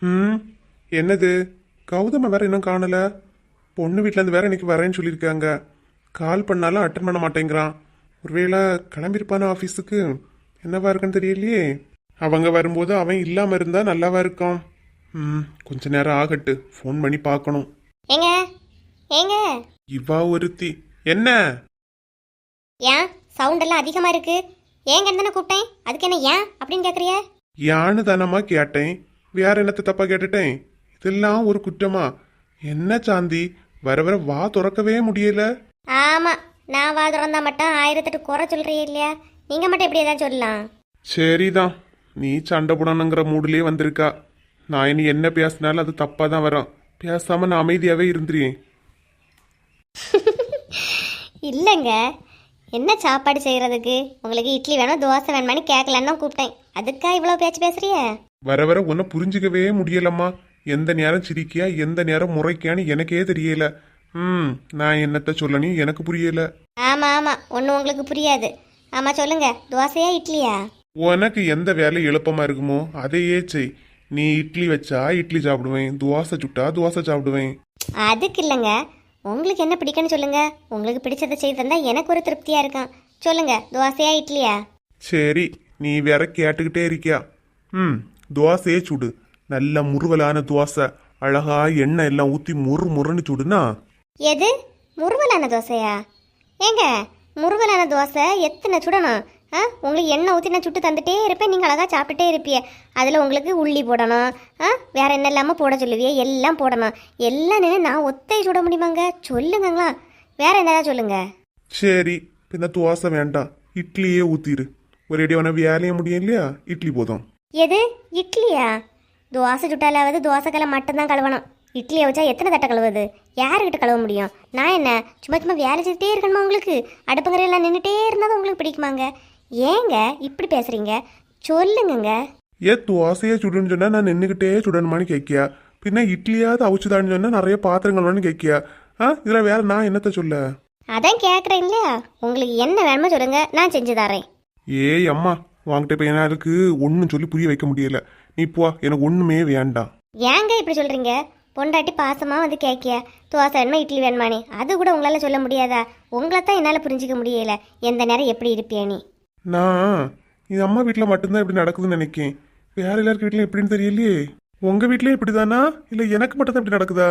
ம்? என்னது? கௌதம வேற இன்னும் காணல. பொண்ணு வீட்ல இருந்து வேற இன்னைக்கு வரேன்னு சொல்லியிருக்காங்க. கால் பண்ணாலும் அட்டன் பண்ண மாட்டேங்கிறான். ஒருவேளை கிளம்பியிருப்பான ஆஃபீஸுக்கு என்னவா இருக்குன்னு தெரியலையே. அவங்க வரும்போது அவன் இல்லாம இருந்தா நல்லாவா இருக்கும். ம் கொஞ்ச நேரம் ஆகட்டு. ஃபோன் பண்ணி பார்க்கணும். ஏங்க? ஏங்க? இவா ஒருத்தி. என்ன? ஏன்? சவுண்ட் எல்லாம் அதிகமா இருக்கு. ஏங்க தானே கூப்பிட்டேன். அதுக்கு என்ன ஏன்? அப்படின்னு கேக்குறிய? யானு தானம்மா கேட்டேன். வேற என்னத்த தப்பா கேட்டுட்டேன்? இதெல்லாம் ஒரு குற்றமா? என்ன சாந்தி? வர வர வா திறக்கவே முடியல. ஆமா நான் வா திறந்தா மட்டும் ஆயிரத்தெட்டு குறை சொல்றீ இல்லையா? நீங்க மட்டும் எப்படி ஏதாவது சொல்லலாம். சரிதான். நீ சண்டை போடணுங்கிற மூடுலயே வந்திருக்கா. நான் இனி என்ன பேசினாலும் அது தப்பா தான் வரும். பேசாம நான் அமைதியாவே இருந்துறேன் இல்லைங்க. என்ன சாப்பாடு செய்யறதுக்கு? உங்களுக்கு இட்லி வேணும் தோசை வேணுமான்னு கேட்கலன்னு தான் கூப்பிட்டேன். அதுக்கா இவ்வளோ பேச்சு பேசுறிய வர வர உன்னை புரிஞ்சுக்கவே முடியலம்மா. எந்த நேரம் சிரிக்கியா எந்த நேரம் முறைக்கியான்னு எனக்கே தெரியல. ம் நான் என்னத்த சொல்லணும் எனக்கு புரியல. ஆமா ஆமா ஒன்றும் உங்களுக்கு புரியாது. ஆமா சொல்லுங்க தோசையா இட்லியா? உனக்கு எந்த வேலை எளுப்பமா இருக்குமோ அதையே செய். நீ இட்லி வச்சா இட்லி சாப்பிடுவேன் தோசை சுட்டா தோசை சாப்பிடுவேன். அதுக்கு இல்லைங்க. உங்களுக்கு என்ன பிடிக்கும்னு சொல்லுங்க. உங்களுக்கு பிடிச்சதை செய்து தந்தா எனக்கு ஒரு திருப்தியா இருக்கும். சொல்லுங்க தோசையா இட்லியா? சரி நீ வேற கேட்டுக்கிட்டே இருக்கியா. ம் தோசையே சுடு. நல்ல முறுவலான தோசை அழகா எண்ணெய் எல்லாம் ஊற்றி முறு முறுன்னு சுடுனா எது? முருவலான தோசையா? ஏங்க முருவலான தோசை எத்தனை சுடணும்? ஆ உங்களுக்கு எண்ணெய் ஊற்றி நான் சுட்டு தந்துட்டே இருப்பேன். நீங்கள் அழகாக சாப்பிட்டுட்டே இருப்பிய அதில் உங்களுக்கு உள்ளி போடணும். ஆ வேற என்ன இல்லாமல் போட சொல்லுவியே. எல்லாம் போடணும். எல்லாம் நின்று நான் ஒத்தை சுட முடியுமாங்க? சொல்லுங்கங்களா. வேற என்னதா சொல்லுங்க? சரி பின்ன தோசை வேண்டாம். இட்லியே ஊத்திரு. ஒரு அடியான வேலைய முடியும் இல்லையா? இட்லி போதும். எது? இட்லியா? தோசை சுட்டாலாவது தோசைக்கலை மட்டும்தான் கழுவணும். இட்லியை வச்சா எத்தனை தட்டை கழுவுது யாருக்கிட்ட கழுவ முடியும்? நான் என்ன சும்மா சும்மா வேலை செஞ்சுட்டே இருக்கணுமா உங்களுக்கு? அடுப்புங்கரையெல்லாம் நின்றுட்டே இருந்தால் உங்களுக்கு பிடிக்குமாங்க? ஏங்க இப்படி பேசுறீங்க? சொல்லுங்கங்க. ஏ தோசையே சுடுன்னு சொன்னா நான் நின்றுக்கிட்டே சுடணுமான்னு கேட்கியா? பின்ன இட்லியாவது அவிச்சுதான்னு சொன்னா நிறைய பாத்திரங்கள் வேணும்னு கேட்கியா? ஆ இதுல வேற நான் என்னத்த சொல்ல? அதான் கேட்குறேன் இல்லையா? உங்களுக்கு என்ன வேணுமோ சொல்லுங்க நான் செஞ்சு தரேன். ஏய் அம்மா வாங்கிட்ட இப்போ என்ன அதுக்கு ஒன்றும் சொல்லி புரிய வைக்க முடியல. நீ போ எனக்கு ஒன்றுமே வேண்டாம் ஏங்க இப்படி சொல்றீங்க? பொண்டாட்டி பாசமா வந்து கேட்கிய தோசை வேணுமா இட்லி வேணுமானே. அது கூட உங்களால சொல்ல முடியாதா? உங்களை தான் என்னால் புரிஞ்சிக்க முடியல. எந்த நேரம் எப்படி இருப்பியா நீ? நான் இது அம்மா வீட்டில் மட்டும்தான் இப்படி நடக்குதுன்னு நினைக்கேன். வேற எல்லாருக்கு வீட்லையும் எப்படின்னு தெரியலையே. உங்க வீட்லயும் இப்படிதானா? இல்லை எனக்கு மட்டும்தான் இப்படி நடக்குதா?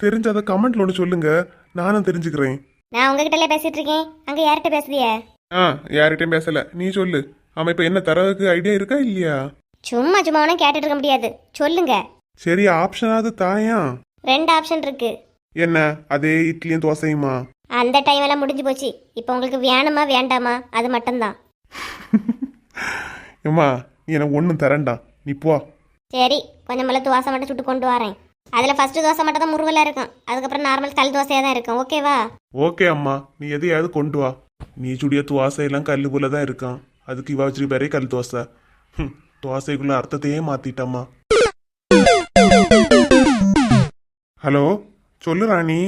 தெரிஞ்ச அதை கமெண்ட்ல ஒன்று சொல்லுங்க. நானும் தெரிஞ்சுக்கிறேன். நான் உங்ககிட்டல பேசிட்டு இருக்கேன். அங்க யார்கிட்ட பேசுறிய? ஆ யார்கிட்டயும் பேசல. நீ சொல்லு. அவன் இப்போ என்ன தரதுக்கு ஐடியா இருக்கா இல்லையா? சும்மா சும்மா ஒன்றும் கேட்டுட்டு இருக்க முடியாது. சொல்லுங்க. சரி ஆப்ஷனாவது தாயா? ரெண்டு ஆப்ஷன் இருக்கு. என்ன? அதே இட்லியும் தோசையுமா? அந்த டைம் எல்லாம் முடிஞ்சு போச்சு. இப்போ உங்களுக்கு வேணுமா வேண்டாமா? அது மட்டும்தான். ஏம்மா நீ எனக்கு ஒன்றும் தரேன்டா. நீ போ. சரி கொஞ்சம் மேலே தோசை மட்டும் சுட்டு கொண்டு வரேன். அதில் ஃபர்ஸ்ட் தோசை மட்டும் தான் முருவலாக இருக்கும். அதுக்கப்புறம் நார்மல் கல் தோசையாக தான் இருக்கும். ஓகேவா ஓகே அம்மா. நீ எதையாவது கொண்டு வா. நீ சுடிய தோசை எல்லாம் கல்லு போல தான் இருக்கான். அதுக்கு வச்சிருக்க பேரே கல் தோசை. ஹம், தோசைக்குள்ள அர்த்தத்தையே மாத்திட்டம்மா. ஹலோ சொல்லு ராணி.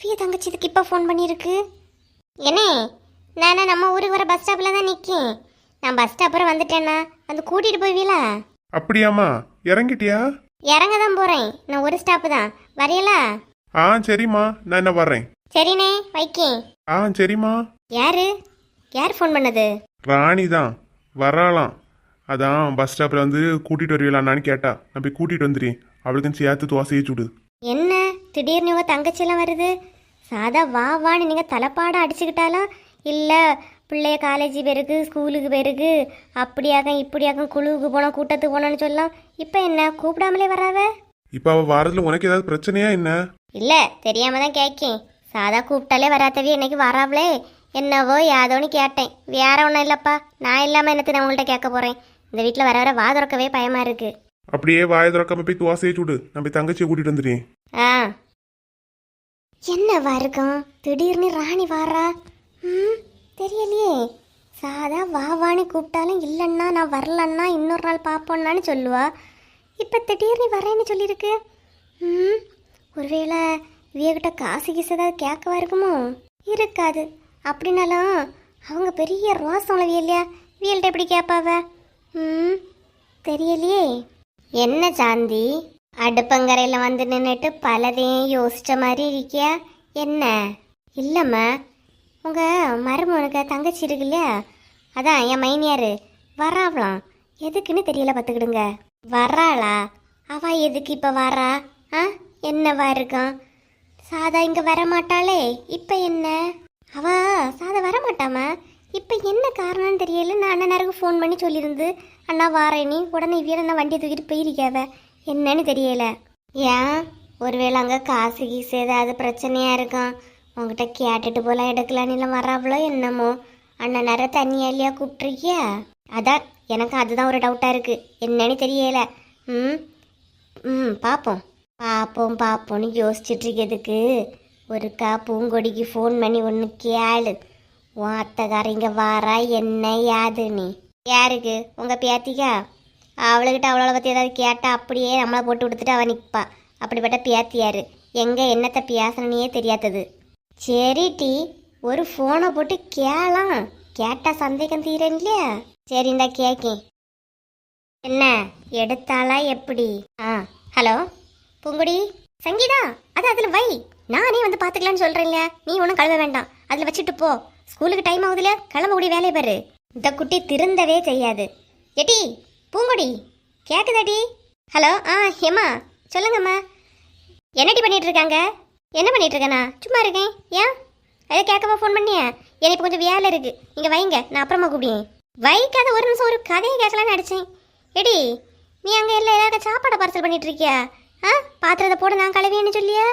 ஃபிய தங்கச்சி இதுக்கு இப்போ ஃபோன் பண்ணியிருக்கு. என்னே நானே நம்ம ஊருக்கு வர பஸ் ஸ்டாப்பில் தான் நிற்கேன் நான் பஸ் ஸ்டாப்பில் வந்துட்டேன்னா வந்து கூட்டிகிட்டு போய்வீங்களா அப்படியாம்மா இறங்கிட்டியா? இறங்க தான் போகிறேன் நான் ஒரு ஸ்டாப்பு தான். வரையலா? ஆ சரிம்மா நான் என்ன வர்றேன். சரிண்ணே வைக்கேன். ஆ சரிம்மா. யாரு? யார் ஃபோன் பண்ணது? ராணி தான் வராளாம் அதான் பஸ் ஸ்டாப்பில் வந்து கூட்டிகிட்டு வருவீங்களான்னு கேட்டா. நான் போய் கூட்டிகிட்டு வந்துடுறேன் அவளுக்கும் சேர்த்து தோசையே சுடு. என்ன? திடீர்னு உங்கள் தங்கச்சியெல்லாம் வருது? சாதா வா வான்னு நீங்கள் தலைப்பாடம் அடிச்சுக்கிட்டாலும் இல்லை பிள்ளைய காலேஜ் போயிருக்கு ஸ்கூலுக்கு போயிருக்கு அப்படியாக்கம் இப்படியாக்கம் குழுவுக்கு போனோம் கூட்டத்துக்கு போனோம்னு சொல்லலாம் இப்போ என்ன கூப்பிடாமலே வராவ? இப்போ அவள் வாரத்தில் உனக்கு ஏதாவது பிரச்சனையா என்ன? இல்லை தெரியாம தான் கேட்கேன் சாதா கூப்பிட்டாலே வராதவே இன்னைக்கு வராவளே? என்னவோ யாதோன்னு கேட்டேன். வேற ஒன்றும் இல்லைப்பா. நான் இல்லாமல் என்னத்து நான் உங்கள்கிட்ட கேட்க போகிறேன் இந்த வீட்டில் வர வர வா திறக்கவே பயமாக இருக்கு. அப்படியே வாய திறக்காம போய் தோசையை சுடு. போய் தங்கச்சியை கூட்டிட்டு வந்துடுறேன். ஆ. என்னவா இருக்கும்? திடீர்னு ராணி வாரா? ம் தெரியலையே. சாதா வா வான்னு கூப்பிட்டாலும் இல்லைன்னா நான் வரலன்னா இன்னொரு நாள் பார்ப்போன்னான்னு சொல்லுவா. இப்போ திடீர்னு வரேன்னு சொல்லியிருக்கு. ம் ஒருவேளை இவியகிட்ட காசு கீசு ஏதாவது கேட்கவா இருக்குமோ? இருக்காது. அப்படின்னாலும் அவங்க பெரிய ரோசம் இல்லையா வியல்கிட்ட எப்படி கேட்பாவ ம் தெரியலையே. என்ன சாந்தி? அடுப்பங்கரையில் வந்து நின்றுட்டு பலதையும் யோசித்த மாதிரி இருக்கியா? என்ன? இல்லைம்மா. உங்கள் மருமனுக்கு தங்கச்சி இருக்கு இல்லையா அதான் என் மைனியார். வராவலாம் எதுக்குன்னு தெரியல பார்த்துக்கிடுங்க. வராளா? அவ எதுக்கு இப்போ வரா? ஆ என்னவா இருக்கான் சாதா இங்கே வரமாட்டாளே. இப்போ என்ன? அவ வர வரமாட்டாமா இப்போ என்ன காரணம்னு தெரியல. நான் அண்ணனருக்கு ஃபோன் பண்ணி சொல்லியிருந்து அண்ணா வாரேனி உடனே இவ்விய நான் வண்டியை தூக்கிட்டு போயிருக்காவ என்னன்னு தெரியல. ஏன்? ஒருவேளை அங்கே காசு கீசு ஏதாவது பிரச்சனையாக இருக்கும். உங்ககிட்ட கேட்டுட்டு போலாம் எடுக்கலான்னு வராவளோ என்னமோ. அண்ணன் நேரம் தண்ணியா இல்லையா கூப்பிட்ருக்கியா அதான் எனக்கு அதுதான் ஒரு டவுட்டாக இருக்குது என்னன்னு தெரியல. ம் ம் பார்ப்போம் பார்ப்போம் பார்ப்போம்னு யோசிச்சுட்டு இருக்கிறதுக்கு ஒருக்கா பூங்கொடிக்கு ஃபோன் பண்ணி ஒன்று கேளு. உன் அத்தைக்காரங்க வாரா என்ன யாது நீ? யாருக்கு? உங்கள் பேத்திக்கா? அவளுக்கிட்ட அவளோட பற்றி ஏதாவது கேட்டால் அப்படியே நம்மளை போட்டு கொடுத்துட்டு அவள் நிற்பா அப்படிப்பட்ட பேத்தியாரு எங்கே என்னத்தை பேசணுன்னே தெரியாதது. சரி டி ஒரு ஃபோனை போட்டு கேளாம். கேட்டால் சந்தேகம் தீரன் இல்லையா? சரி இந்தா கேக்கேன். என்ன? எடுத்தாளா எப்படி? ஆ ஹலோ? பூங்குடி? சங்கீதா? அது அதில் வை. நானே வந்து பார்த்துக்கலான்னு சொல்கிறேன்ல நீ ஒன்றும் கழுவ வேண்டாம். அதில் வச்சுட்டு போ. ஸ்கூலுக்கு டைம் ஆகுதுல கிளம்பக்கூடிய வேலையை பாரு. இந்த குட்டி திருந்தவே செய்யாது. எட்டி பூங்குடி கேக்குதாடி? ஹலோ ஆ ஹேமா சொல்லுங்கம்மா என்னடி பண்ணிட்டு இருக்காங்க? என்ன பண்ணிட்டு இருக்கேனா சும்மா இருக்கேன். ஏன்? அதை கேட்கவா ஃபோன் பண்ணியா? எனக்கு இப்போ கொஞ்சம் வேலை இருக்கு. இங்கே வைங்க நான் அப்புறமா கூப்பிடுவேன். வைக்காத ஒரு நிமிஷம் ஒரு கதையை கேட்கலான்னு அடிச்சேன் எடி நீ அங்கே எல்லாம் ஏதாவது சாப்பாடை பார்சல் பண்ணிட்டு இருக்கியா? ஆ பாத்திரத்தை போட நான் கழுவின்னு சொல்லியா?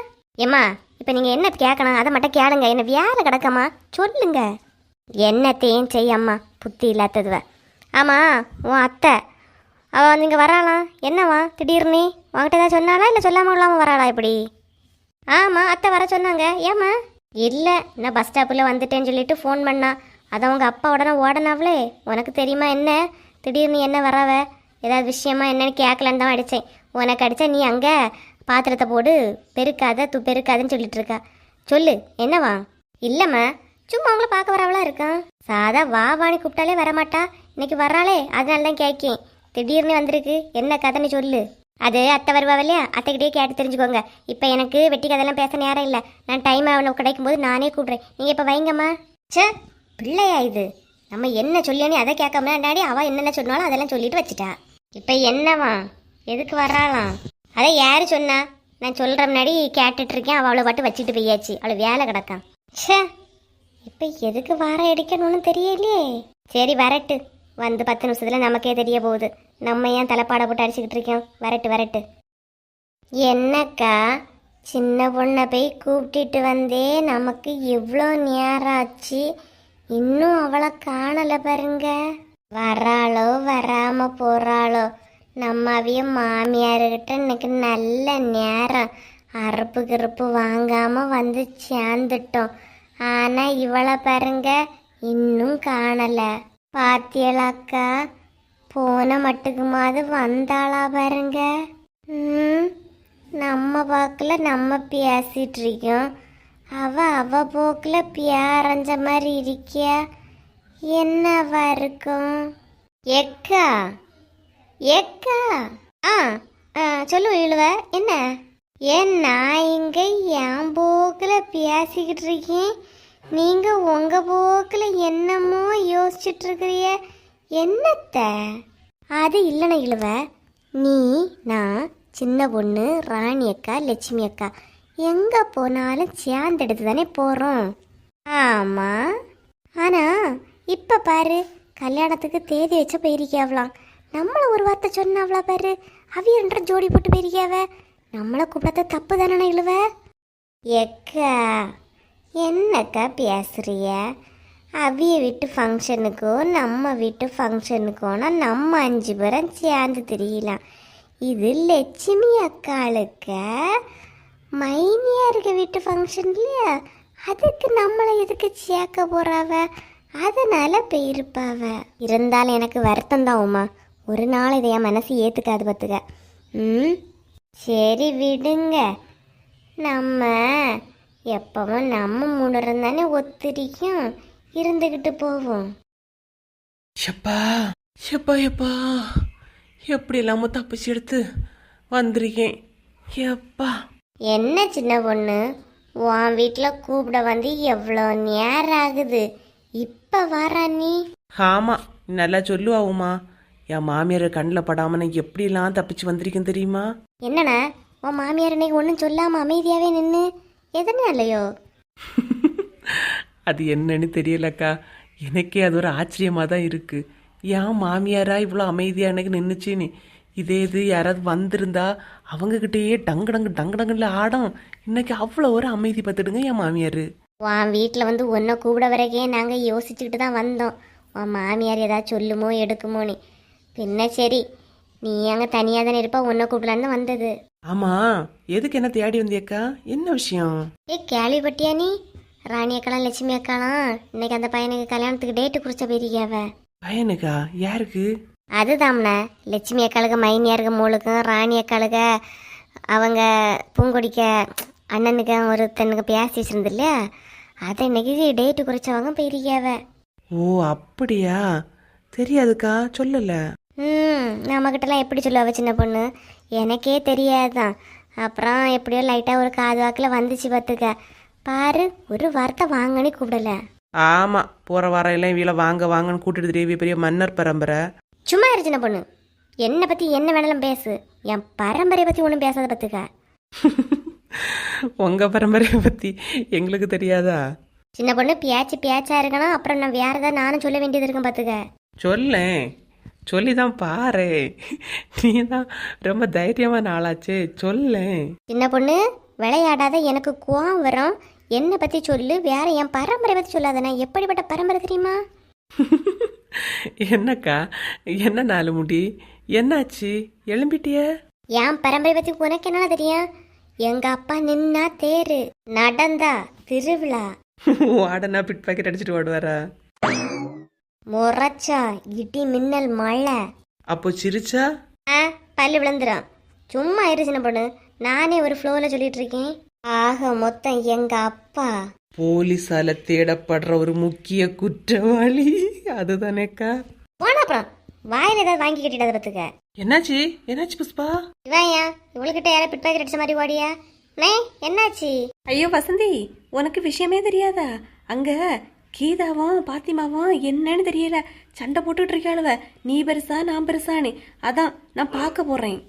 ஏம்மா இப்போ நீங்கள் என்ன கேட்கணும் அதை மட்டும் கேளுங்க. என்ன வேலை கிடக்கம்மா சொல்லுங்க. என்னத்தையும் செய்யம்மா புத்தி இல்லாததுவ. ஆமாம் உன் அத்தை. அவள் வந்து இங்கே வராளாம் என்னவா? திடீர்னு? உன்கிட்ட ஏதாவது சொன்னாலா இல்லை சொல்லாமல் இல்லாமல் வராளா இப்படி? ஆமாம் அத்தை வர சொன்னாங்க. ஏம்மா? இல்லை நான் பஸ் ஸ்டாப்பில் வந்துட்டேன்னு சொல்லிட்டு ஃபோன் பண்ணா. அதான் உங்கள் அப்பா உடனே ஓடனாவளே. உனக்கு தெரியுமா என்ன? திடீர்னு என்ன வரவ? ஏதாவது விஷயமா என்னன்னு கேட்கலன்னு தான் அடித்தேன் உனக்கு அடித்தா நீ அங்கே பாத்திரத்தை போடு. பெருக்காத து பெருக்காதுன்னு சொல்லிட்டு இருக்கா. சொல்லு என்னவா? இல்லைம்மா. சும்மா அவங்கள பார்க்க வரவளா இருக்கான் சாதா வா வான்னு கூப்பிட்டாலே வரமாட்டா. இன்னைக்கு வர்றாளே அதனால தான் கேட்கேன் திடீர்னு வந்திருக்கு. என்ன கதைன்னு சொல்லு. அது அத்தை வருவா இல்லையா? அத்தைக்கிட்டே கேட்டு தெரிஞ்சுக்கோங்க. இப்போ எனக்கு வெட்டி கதையெல்லாம் பேச நேரம் இல்லை. நான் டைம் அவனை கிடைக்கும் போது நானே கூப்பிட்றேன். நீங்கள் இப்போ வைங்கம்மா. ச்சே பிள்ளையா இது. நம்ம என்ன சொல்லியானே அதை கேட்காம முன்னாடி அவள் என்னென்ன சொன்னாலும் அதெல்லாம் சொல்லிட்டு வச்சிட்டா. இப்போ என்னவா? எதுக்கு வர்றாளாம்? அதை யார் சொன்னா? நான் சொல்கிற முன்னாடி கேட்டுட்ருக்கேன் அவள் அவளை பாட்டு வச்சுட்டு போயாச்சு. அவளை வேலை கிடக்கான். ச்சே இப்போ எதுக்கு வார எடுக்கணும்னு தெரியலையே. சரி வரட்டு. வந்து பத்து நிமிஷத்தில் நமக்கே தெரிய போகுது. நம்ம ஏன் தலைப்பாடை போட்டு அடிச்சுக்கிட்டு இருக்கோம்? வரட்டு வரட்டு. என்னக்கா சின்ன பொண்ணை போய் கூப்பிட்டுட்டு வந்தே நமக்கு எவ்வளோ நேரம் ஆச்சு இன்னும் அவளை காணலை பாருங்க. வராளோ வராமல் போகிறாளோ நம்ம அவிய மாமியார்கிட்ட இன்னைக்கு நல்ல நேரம். அறுப்பு கிறுப்பு வாங்காம வந்து சேர்ந்துட்டோம். ஆனா இவளை பாருங்க இன்னும் காணல. பாத்தியலாக்கா போன மட்டுக்குமாவது வந்தாளா பாருங்க. ம் நம்ம பார்க்கல நம்ம பேசிட்டு இருக்கோம் அவ அவ போக்கில் பியாரஞ்ச மாதிரி இருக்கியா? என்னவா இருக்கும்? எக்கா எக்கா ஆ ஆ, சொல்லு இழுவ என்ன? ஏன் நான் இங்க என் போக்கில் பேசிக்கிட்டு இருக்கேன். நீங்க உங்க போக்கில் என்னமோ யோசிச்சுட்டு இருக்கிறிய என்னத்த? அது இல்லைண்ணா இழுவ. நீ நான் சின்ன பொண்ணு ராணி அக்கா லட்சுமி அக்கா எங்க போனாலும் சேர்ந்தெடுத்து தானே போறோம். ஆமா. ஆனா இப்ப பாரு கல்யாணத்துக்கு தேதி வச்ச போயிருக்காவலாம் நம்மளை ஒரு வார்த்தை சொன்னாவளா பாரு? அவிய ரெண்டரை ஜோடி போட்டு பெரியாவ நம்மளை கூப்பிடாத தப்பு தானே இழுவ? எக்கா என்னக்கா பேசுறிய? அவிய வீட்டு ஃபங்க்ஷனுக்கோ நம்ம வீட்டு ஃபங்க்ஷனுக்கோனா நம்ம அஞ்சு பேரும் சேர்ந்து தெரியலாம். இது லட்சுமி அக்காளுக்க? மைனியா இருக்க வீட்டு ஃபங்க்ஷன் இல்லையா? அதுக்கு நம்மளை எதுக்கு சேர்க்க போறாவ? அதனால போயிருப்பாவ. இருந்தாலும் எனக்கு வருத்தம் தான் உமா. ஒரு நாள் இதை என் மனசு ஏத்துக்காது பார்த்துக்க. ம்? சரி விடுங்க. நம்ம எப்பவும் நம்ம முன்னுறம் தானே ஒத்திரிக்கும். இருந்துக்கிட்டு போவோம். எப்பா எப்பா எப்பா. எப்படி இல்லாம தப்பிச்சு எடுத்து வந்திருக்கேன்? எப்பா. என்ன சின்ன பொண்ணு? உன் வீட்டில் கூப்பிட வந்து எவ்வளோ நேரம் ஆகுது? இப்போ வர நீ? ஆமா நல்லா சொல்லுவாவுமா. என் மாமியார் கண்ணில் படாம நான் எப்படிலாம் தப்பிச்சு வந்திருக்கேன் தெரியுமா? என்னண்ணா உன் மாமியார் இன்னைக்கு ஒன்றும் சொல்லாமல் அமைதியாகவே நின்று எதனாலையோ அது என்னன்னு தெரியலக்கா. எனக்கே அது ஒரு ஆச்சரியமாக தான் இருக்கு. ஏன் மாமியாரா இவ்வளோ அமைதியாக எனக்கு நின்றுச்சின்னு இதே இது யாராவது வந்திருந்தா அவங்கக்கிட்டேயே டங்கு டங்கு டங்கு டங்குல ஆடும். இன்னைக்கு அவ்வளோ ஒரு அமைதி பார்த்துடுங்க என் மாமியார். உன் வீட்டில் வந்து ஒன்றை கூப்பிட வரைக்கே நாங்கள் யோசிச்சுக்கிட்டு தான் வந்தோம். உன் மாமியார் ஏதாவது சொல்லுமோ எடுக்குமோன்னு. பின்ன சரி. நீ அங்கே தனியாக தானே இருப்பா ஒன்றை கூப்பிடலான்னு வந்தது. ஆமாம் எதுக்கு என்ன தேடி வந்தியக்கா என்ன விஷயம்? ஏ கேள்விப்பட்டியா நீ? ராணி அக்காலாம் லட்சுமி அக்காலாம் இன்னைக்கு அந்த பையனுக்கு கல்யாணத்துக்கு டேட்டு குறிச்ச போயிருக்கியாவ? பையனுக்கா? யாருக்கு? அதுதாம்ண்ணே லட்சுமி அக்காளுக்கு மைனியாருக்கு மூளுக்கும் ராணி அக்காளுக்கு அவங்க பூங்கொடிக்க அண்ணனுக்கு ஒருத்தனுக்கு பேசி வச்சிருந்து இல்லையா? அதை இன்னைக்கு டேட்டு குறிச்சவங்க போயிருக்கியாவ? ஓ அப்படியா? தெரியாதுக்கா சொல்லலை. ம் நம்மக்கிட்டலாம் எப்படி சொல்லுவா சின்ன பொண்ணு? எனக்கே தெரியாதுதான் அப்புறம் எப்படியோ லைட்டாக ஒரு காது வாக்கில் வந்துச்சு பார்த்துக்க. பாரு ஒரு வார்த்தை வாங்கன்னு கூப்பிடல. ஆமாம் போகிற வாரம் எல்லாம் இவளை வாங்க வாங்கன்னு கூட்டிட்டு தெரிய பெரிய மன்னர் பரம்பரை. சும்மா இரு சின்ன பொண்ணு. என்னை பற்றி என்ன வேணாலும் பேசு. என் பரம்பரையை பற்றி ஒன்றும் பேசாத பார்த்துக்க. உங்க பரம்பரையை பத்தி எங்களுக்கு தெரியாதா? சின்ன பொண்ணு பேச்சு பேச்சா இருக்கணும். அப்புறம் நான் வேற ஏதாவது நானும் சொல்ல வேண்டியது இருக்கும் பார்த்துக்க. சொல்லேன். சொல்லி தான் பாரு. நீ தான் ரொம்ப தைரியமான ஆளாச்சே. சொல்லேன் சின்ன பொண்ணு விளையாடாத எனக்கு கோவம் வரும். என்னை பற்றி சொல்லு வேற என் பரம்பரை பற்றி சொல்லாத. நான் எப்படிப்பட்ட பரம்பரை தெரியுமா? என்னக்கா என்ன நாலு முடி? என்னாச்சு? எழும்பிட்டிய? என் பரம்பரை பற்றி உனக்கு என்ன தெரியும்? எங்க அப்பா நின்னா தேரு நடந்தா திருவிழா. வாடனா பிட் பாக்கெட் அடிச்சிட்டு ஓடுவாரா? முறைச்சா இடி மின்னல் மழை. அப்போ சிரிச்சா? ஆ பல்லு விழுந்துடும் சும்மா இரு சின்ன பொண்ணு. நானே ஒரு ஃப்ளோவில் சொல்லிட்டு இருக்கேன் ஆக மொத்தம் எங்க அப்பா. போலீஸால தேடப்படுற ஒரு முக்கிய குற்றவாளி. அதுதானேக்கா. போன அப்புறம் வாயில ஏதாவது வாங்கி கட்டிடாத பத்துக்க. என்னாச்சு? என்னாச்சு புஷ்பா? இவாயா இவளுக்கிட்ட யாரை பிட் பாக்கெட் அடிச்ச மாதிரி ஓடியா? நே என்னாச்சு? ஐயோ வசந்தி உனக்கு விஷயமே தெரியாதா? அங்க கீதாவும் பாத்திமாவும் என்னன்னு தெரியல. சண்டை போட்டுட்டு இருக்காளுவ. நீ பெருசா நான் பெருசான்னு. அதான் நான் பார்க்க போறேன்.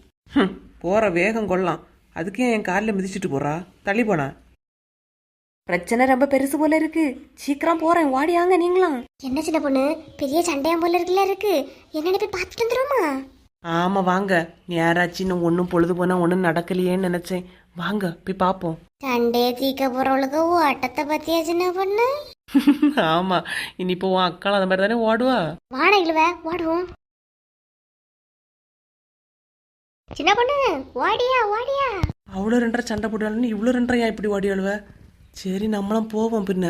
போற வேகம் கொள்ளலாம் அதுக்கே என் காலில் மிதிச்சிட்டு போறா? தள்ளி போனா? பிரச்சனை ரொம்ப பெருசு போல இருக்கு. சீக்கிரம் போறேன். வாடியாங்க நீங்களாம். என்ன சின்ன பொண்ணு? பெரிய சண்டையம் போல இருக்குல்ல இருக்கு. என்னன்னு போய் பார்த்துட்டு வந்துருமா ஆமா வாங்க. நேராச்சு இன்னும் ஒன்றும் பொழுது போனா ஒன்றும் நடக்கலையேன்னு நினைச்சேன். வாங்க போய் பார்ப்போம் சண்டையை தீக்க போறவளுக்கு ஓட்டத்தை பத்தியா சின்ன பொண்ணு? ஆமா. இனி இப்போ உன் அக்காள் அந்த மாதிரி தானே ஓடுவா? வாடகை இழுவ ஓடுவோம். சின்ன பொண்ணு ஓடியா ஓடியா. அவ்வளோ ரெண்டரை சண்டை போட்டாலும் இவ்வளோ ரெண்டரையா இப்படி ஓடி அழுவ? சரி நம்மளும் போவோம் பின்ன.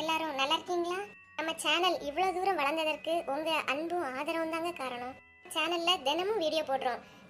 எல்லாரும் நல்லா இருக்கீங்களா? நம்ம சேனல் இவ்வளோ தூரம் வளர்ந்ததற்கு உங்கள் அன்பும் ஆதரவும் தாங்க காரணம். சேனலில் தினமும் வீடியோ போடுறோம்.